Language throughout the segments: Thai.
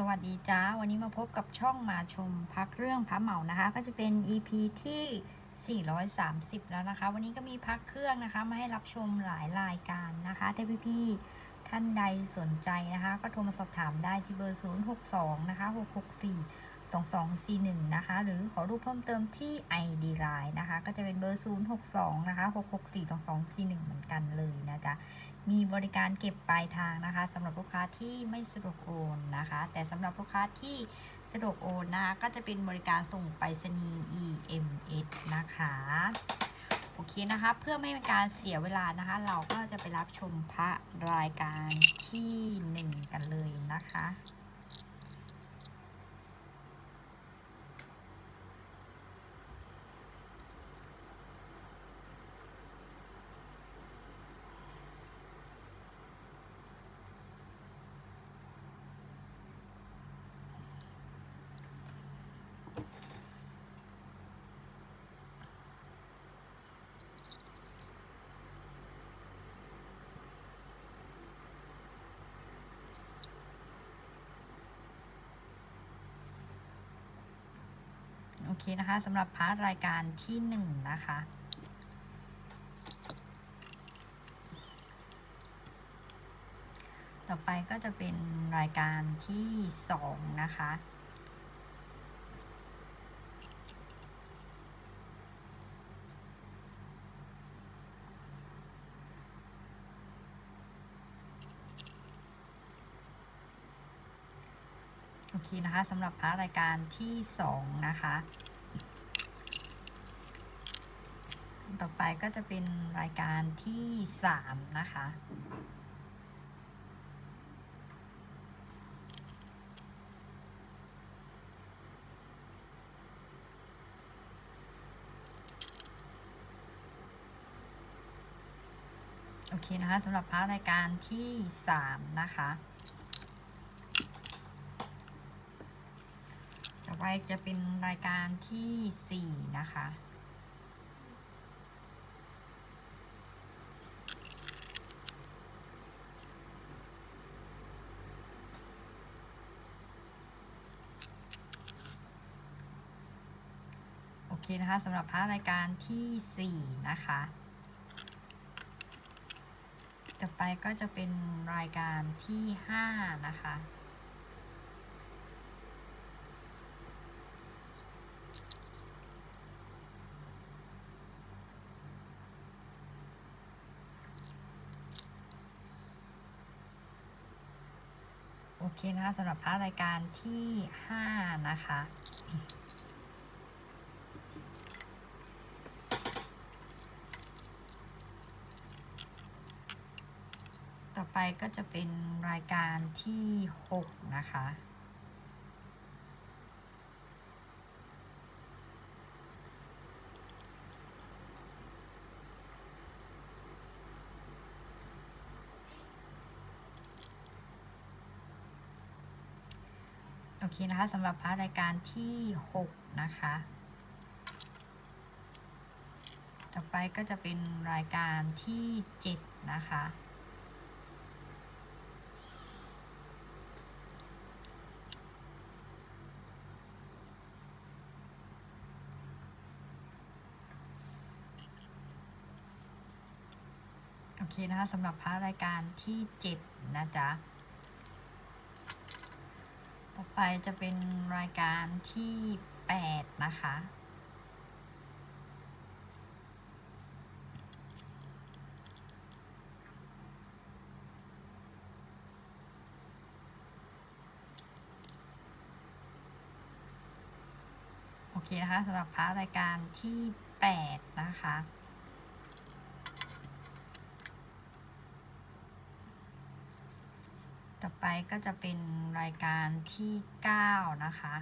สวัสดีจ้า วันนี้มาพบกับช่องมาชมพักเรื่องพระเหมานะคะ ก็จะเป็น EP ที่ 430 แล้วนะคะ วันนี้ก็มีพักเครื่องนะคะมาให้รับชมหลายรายการนะคะถ้าพี่ๆท่านใดสนใจนะคะ ก็โทรมาสอบถามได้ที่เบอร์ 062 นะคะ 664 2241 นะคะ หรือขอรูปเพิ่มเติมที่ ID Line นะคะ ก็จะเป็นเบอร์ 062 นะคะ 664 2241 เหมือนกันเลยนะจ๊ะ มีบริการเก็บปลายทางนะคะสำหรับลูกค้าที่ไม่สะดวกโอนนะคะ แต่สำหรับลูกค้าที่สะดวกโอนนะคะ ก็จะเป็นบริการส่งไปรษณีย์ EMS นะคะโอเคนะคะ เพื่อไม่เป็นการเสียเวลานะคะ เราก็จะไปรับชมพระรายการที่หนึ่งกันเลยนะคะ เคนะคะสำหรับพาร์ทรายการที่หนึ่งนะคะต่อไปก็จะเป็นรายการที่สองนะคะ โอเคนะคะสำหรับพาร์ทรายการที่สองนะคะ ต่อไปก็จะเป็นรายการที่สามนะคะ โอเคนะคะสำหรับพาร์ทรายการที่สามนะคะต่อไปจะเป็นรายการที่สี่นะคะ เคนะคะสำหรับพาร์ทรายการที่สี่นะคะ ต่อไปก็จะเป็นรายการที่ห้านะคะโอเคนะคะสำหรับพาร์ทรายการที่ห้านะคะ ไปก็จะเป็นรายการที่หกนะคะ โอเคนะคะสำหรับพาร์ทรายการที่หกนะคะ ต่อไปก็จะเป็นรายการที่เจ็ดนะคะ เคนะคะสำหรับพาร์ทรายการที่เจ็ดนะจ๊ะ ต่อไปจะเป็นรายการที่แปดนะคะโอเคนะคะสำหรับพาร์ทรายการที่แปดนะคะ ต่อไปก็จะเป็นรายการที่ 9 นะคะ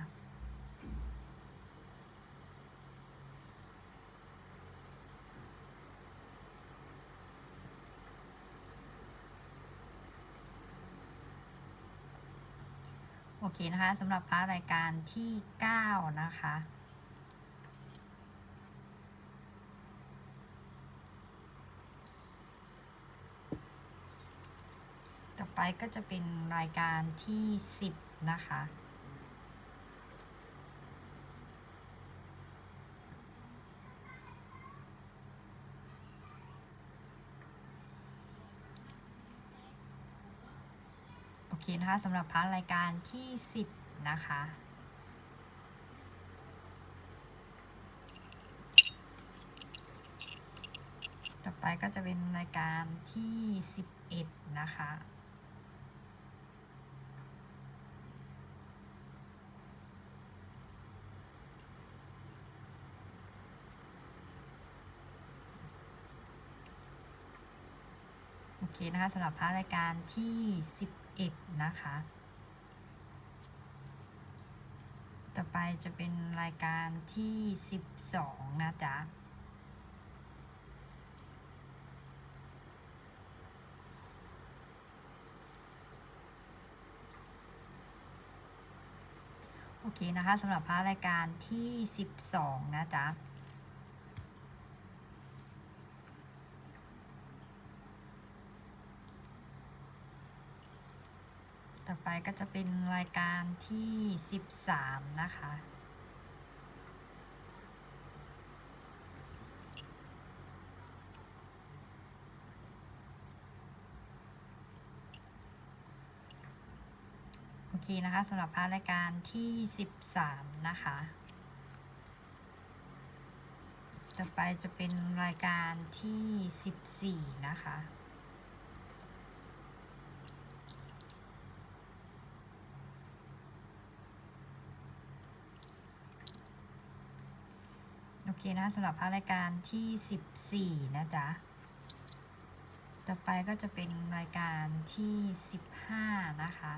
โอเคนะคะสำหรับพาร์รายการที่ 9 นะคะ ไปก็จะเป็นรายการที่ 10 นะคะ โอเคนะคะสำหรับพาร์ทรายการที่ 10 นะคะต่อไปก็จะเป็นรายการที่ 11 นะคะ เคนะคะสำหรับพาร์ทรายการที่ 11 นะคะ ต่อไปจะเป็นรายการที่ 12 นะจ๊ะโอเคนะคะสำหรับพาร์ทรายการที่ 12 นะจ๊ะ ต่อไปก็จะเป็นรายการที่13นะคะ โอเคนะคะสำหรับพาร์ทรายการที่13นะคะ ต่อไปจะเป็นรายการที่14นะคะ โอเค นะสำหรับพาร์ทรายการที่ 14 นะจ๊ะ ต่อไปก็จะเป็นรายการที่ 15 นะคะ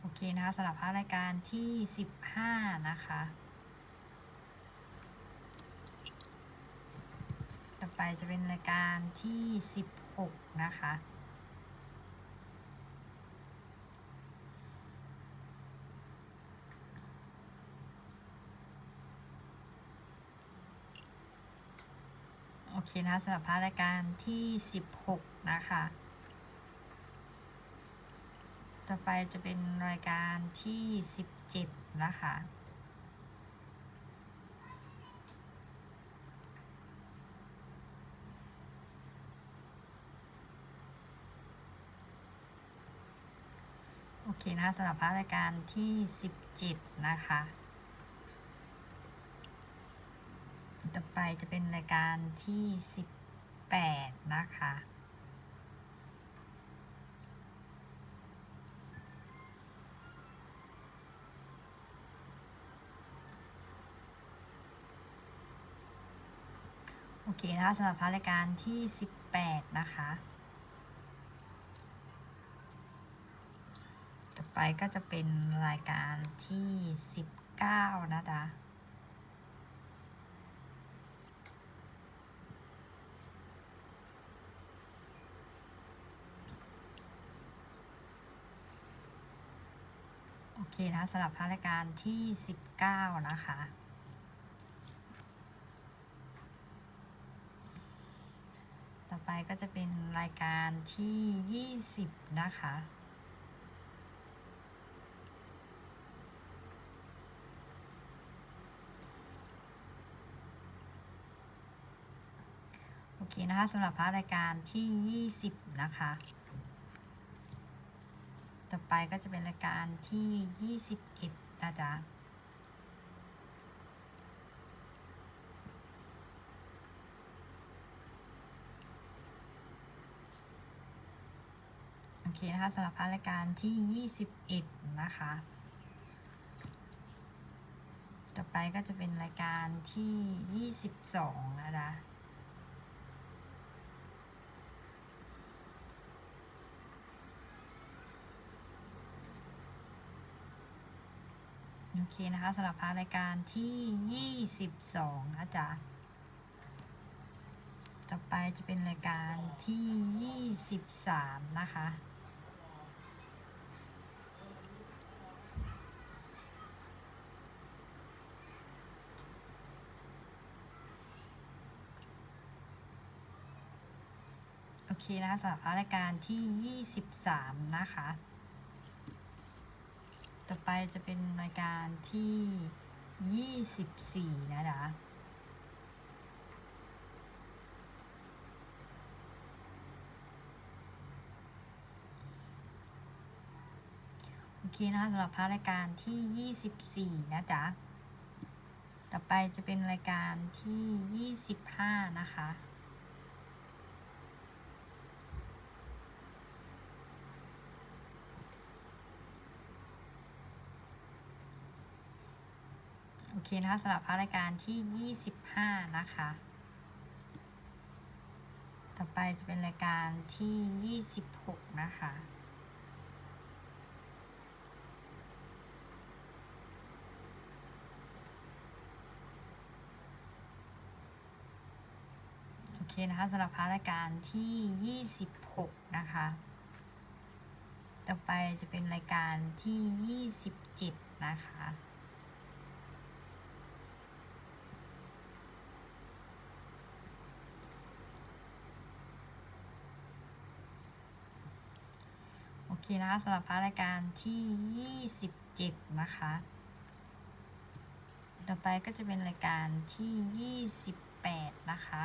โอเคนะคะสำหรับพาร์ทรายการที่ 15 นะคะ ต่อไป จะเป็นรายการที่ 16 นะคะ โอเคนะคะสำหรับพารายการที่ 16 นะคะ ต่อไปจะเป็นรายการที่ 17 นะคะ โอเค นะคะสำหรับพาร์ทรายการที่ 17 นะคะ ต่อไปจะเป็นรายการที่ 18 นะคะโอเคนะคะสำหรับพาร์ทรายการที่ 18 นะคะ ต่อ ไปก็จะเป็นรายการที่ 19 นะจ๊ะโอเคนะสำหรับพาร์ทรายการที่ 19 นะคะ ต่อไปก็จะเป็นรายการที่ 20 นะคะ โอเค นะคะสำหรับพร์ทรายการที่ 20 นะคะ ต่อไปก็จะเป็นรายการที่ 21นะจ๊ะโอเคนะคะสำหรับพร์ทรายการที่ 21 นะคะ ต่อไปก็จะเป็นรายการที่ 22 นะจ๊ะ อเคนะคะสำหรับพารายการที่ 22 นะจ๊ะ ต่อไปจะเป็นรายการที่ 23 นะคะ โอเคนะคะสำหรับพารายการที่ 23 นะคะ อไปจะเป็นรายการที่ 24 นะจ๊ะโอเคนะคะสำหรับพระรายการที่ 24 นะจ๊ะ ต่อไปจะเป็นรายการที่ 25 นะคะ เคนะคะสำหรับพระรายการที่ 25 นะคะ ต่อไปจะเป็นรายการที่ 26 นะคะโอเคนะคะสำหรับพระรายการที่ 26 นะคะ ต่อไปจะเป็นรายการที่ 27 นะคะ เคนะสำหรับพระรายการที่ 27 นะคะ ต่อไปก็จะเป็นรายการที่ 28 นะคะ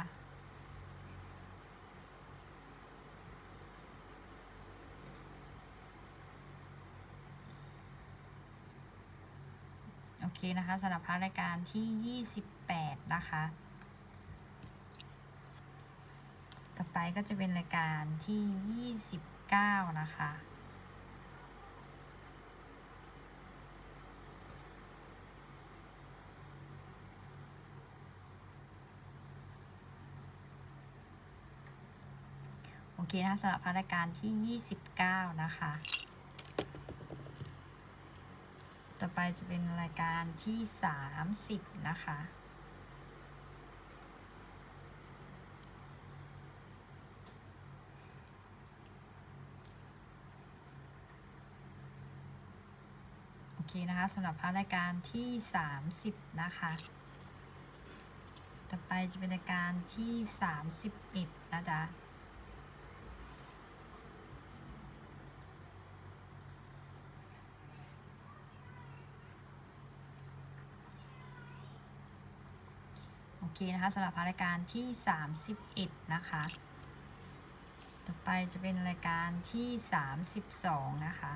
โอเคนะคะสำหรับพระรายการที่ 28 นะคะ ต่อไปก็จะเป็นรายการที่ 29 นะคะ โอเคนะคะสำหรับพระรายการที่ 29 นะคะ ต่อไปจะเป็นรายการที่ 30 นะคะโอเคนะคะสำหรับพระรายการที่ 30 นะคะ ต่อไปจะเป็นรายการที่ 31นะจ๊ะ โอเค นะคะสำหรับรายการที่ 31 นะคะ ต่อไปจะเป็นรายการที่ 32 นะคะ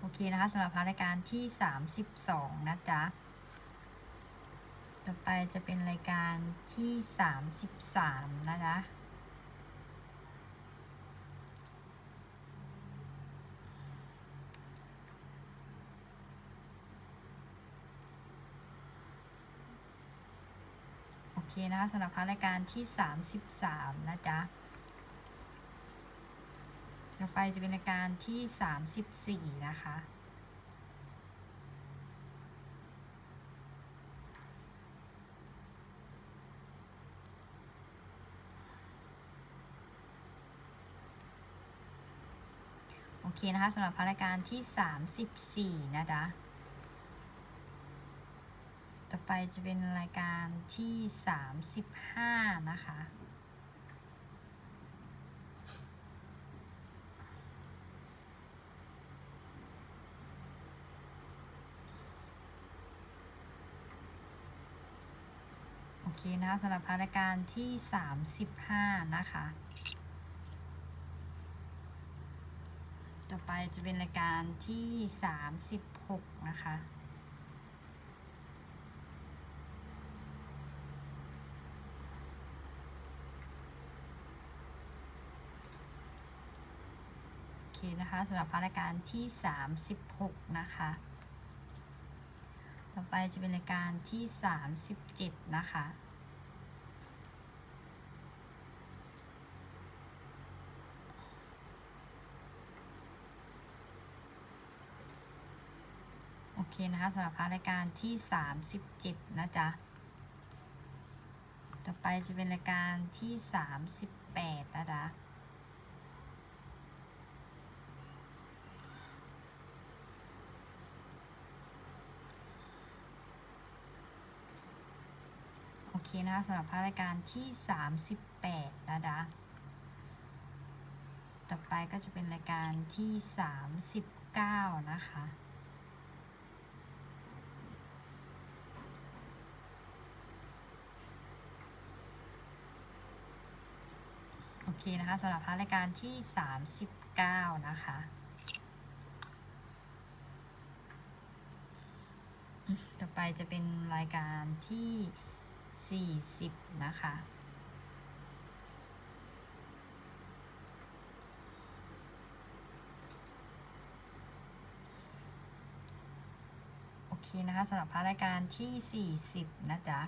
โอเคนะคะสำหรับรายการที่ 32 นะจ๊ะ ต่อไปจะเป็นรายการที่ 33 นะคะ โอเค นะคะสำหรับรายการที่ 33 นะจ๊ะ ต่อไปจะเป็นรายการที่ 34 นะคะโอเคนะคะสำหรับรายการที่ 34 นะจ๊ะ ต่อไปจะเป็นรายการที่35นะคะ โอเคนะคะสำหรับรายการที่35นะคะ ต่อไปจะเป็นรายการที่36นะคะโอเค นะคะสำหรับพารายการที่ 36 นะคะ ต่อไปจะเป็นรายการที่ 37 นะคะโอเคนะคะสำหรับพารายการที่ 37 นะจ๊ะ ต่อไปจะเป็นรายการที่ 38 นะจ๊ะ นะคะสำหรับพระรายการที่สามสิบแปดนะจ๊ะต่อไปก็จะเป็นรายการที่สามสิบเก้านะคะโอเคนะคะสำหรับพระรายการที่สามสิบเก้านะคะต่อไปจะเป็นรายการที่ 40 นะคะโอเคนะคะสำหรับพระรายการที่ 40 นะจ๊ะ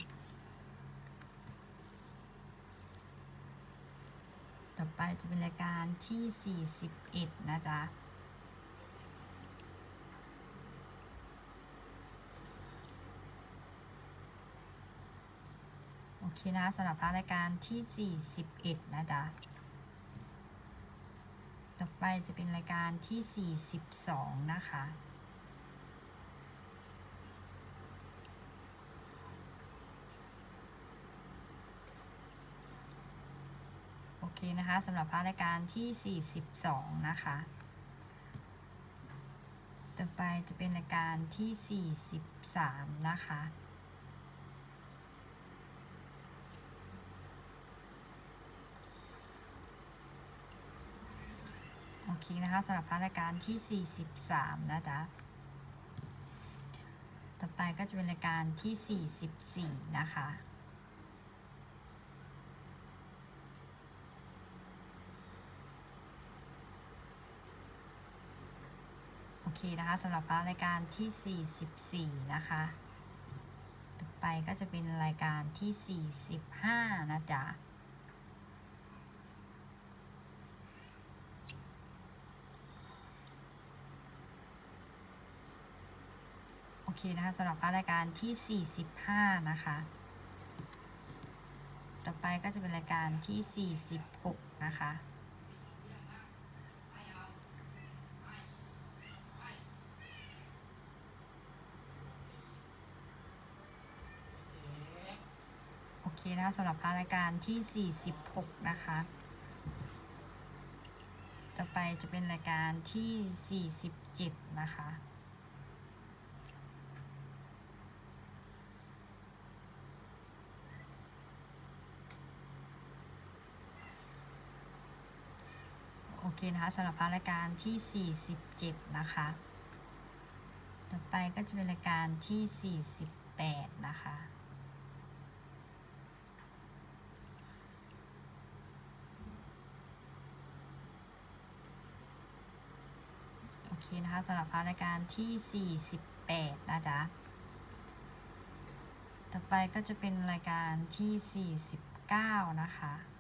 ต่อไปจะเป็นรายการที่ 41 นะจ๊ะ เคนะสำหรับพระรายการที่ 41 นะจ๊ะ ต่อไปจะเป็นรายการที่ 42 นะคะโอเคนะคะสำหรับพระรายการที่ 42 นะคะ ต่อไปจะเป็นรายการที่ 43 นะคะ โอเคนะคะสำหรับพระรายการที่ 43 นะจ๊ะ ต่อไปก็จะเป็นรายการที่ 44 นะคะโอเคนะคะสำหรับพระรายการที่ 44 นะคะ ต่อไปก็จะเป็นรายการที่ 45 นะจ๊ะ เคนะคะสำหรับรายการที่ 45 นะคะ ต่อไปก็จะเป็นรายการที่ 46 นะคะโอเคนะคะสำหรับรายการที่ 46 นะคะ ต่อไปจะเป็นรายการที่ 47 นะคะ เคนะคะสำหรับรายการที่ 47 นะคะ ต่อไปก็จะเป็นรายการที่ 48 นะคะโอเคนะคะสำหรับรายการที่ 48 นะจ๊ะต่อไปก็จะเป็นรายการที่ 49 นะคะ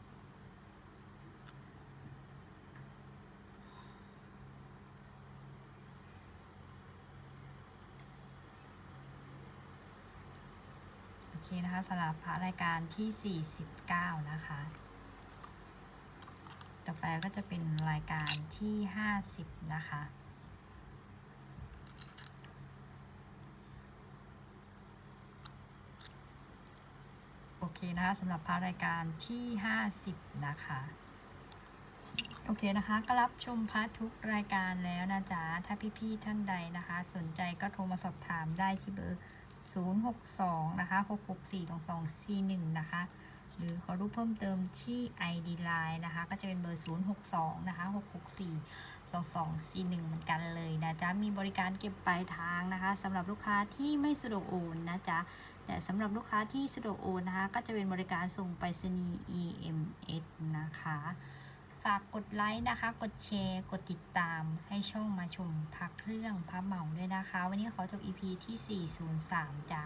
เคนะคะสำหรับพระรายการที่ 49 นะคะ ต่อไปก็จะเป็นรายการที่ 50 นะคะโอเคนะคะสำหรับพระรายการที่ 50 นะคะ โอเคนะคะ ก็รับชมพระทุกรายการแล้วนะจ๊ะ ถ้าพี่ๆท่านใดนะคะ สนใจก็โทรมาสอบถามได้ที่เบอร์ 062 นะคะ 664 2241 นะคะ หรือขอรู้เพิ่มเติมที่ ID Line นะคะ ก็จะเป็นเบอร์ 062 นะคะ 664 2241 เหมือนกันเลยนะจ๊ะ มีบริการเก็บปลายทางนะคะสำหรับลูกค้าที่ไม่สะดวกโอนนะจ๊ะ แต่สำหรับลูกค้าที่สะดวกโอนนะคะ ก็จะเป็นบริการส่งไปรษณีย์ EMS นะคะ ฝากกดไลค์นะคะ กดแชร์ กดติดตามให้ช่องมาชมพักเครื่องพับเหมาด้วยนะคะ วันนี้ขอจบ EP ที่ 403 จ้า